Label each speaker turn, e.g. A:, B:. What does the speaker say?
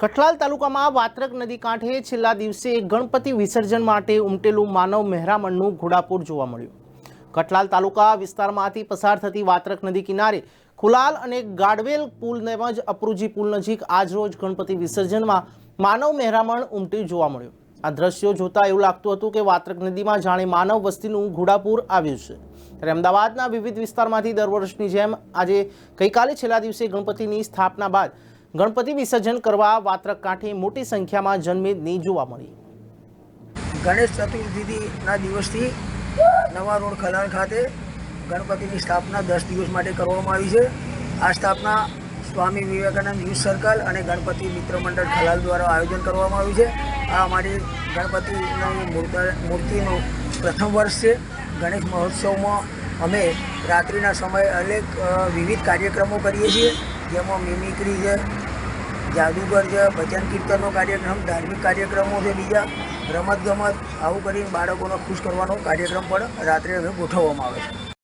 A: કઠલાલ તાલુકામાં વાત્રક નદી કાંઠે છેલ્લા દિવસે ગણપતિ વિસર્જન માટે ઉમટેલું માનવ મહેરામણનું ઘોડાપૂર જોવા મળ્યું. કઠલાલ તાલુકા વિસ્તારમાંથી પસાર થતી વાત્રક નદી કિનારે ખુલાલ અને ગાડવેલ પુલ તેમજ અપરુજી પુલ નજીક આજરોજ ગણપતિ વિસર્જનમાં માનવ મહેરામણ ઉમટી જોવા મળ્યું. આ દ્રશ્યો જોતા એવું લાગતું હતું કે વાત્રક નદીમાં જાણે માનવ વસ્તીનું ઘોડાપૂર આવ્યું છે. ત્યારે અમદાવાદના વિવિધ વિસ્તારમાંથી દર વર્ષની જેમ આજે ગઈકાલે છેલ્લા દિવસે ગણપતિની સ્થાપના બાદ ગણપતિ વિસર્જન કરવા વાત્રક કાંઠે મોટી સંખ્યામાં જનમેદની જોવા મળી.
B: ગણેશ ચતુર્થીના દિવસથી નવા રોડ ખલાલ ખાતે ગણપતિની સ્થાપના દસ દિવસ માટે કરવામાં આવી છે. આ સ્થાપના સ્વામી વિવેકાનંદ યુથ સર્કલ અને ગણપતિ મિત્ર મંડળ ખલાલ દ્વારા આયોજન કરવામાં આવ્યું છે. આ અમારી ગણપતિનું મૂર્ત- મૂર્તિનું પ્રથમ વર્ષ છે. ગણેશ મહોત્સવમાં અમે રાત્રિના સમયે અનેક વિવિધ કાર્યક્રમો કરીએ છીએ. જેમાં મિમિક્રી છે, જાદુગર છે, ભજન કીર્તનનો કાર્યક્રમ, ધાર્મિક કાર્યક્રમો છે બીજા રમતગમત આવું કરીને બાળકોને ખુશ કરવાનો કાર્યક્રમ પણ રાત્રે અમે ગોઠવવામાં આવે છે.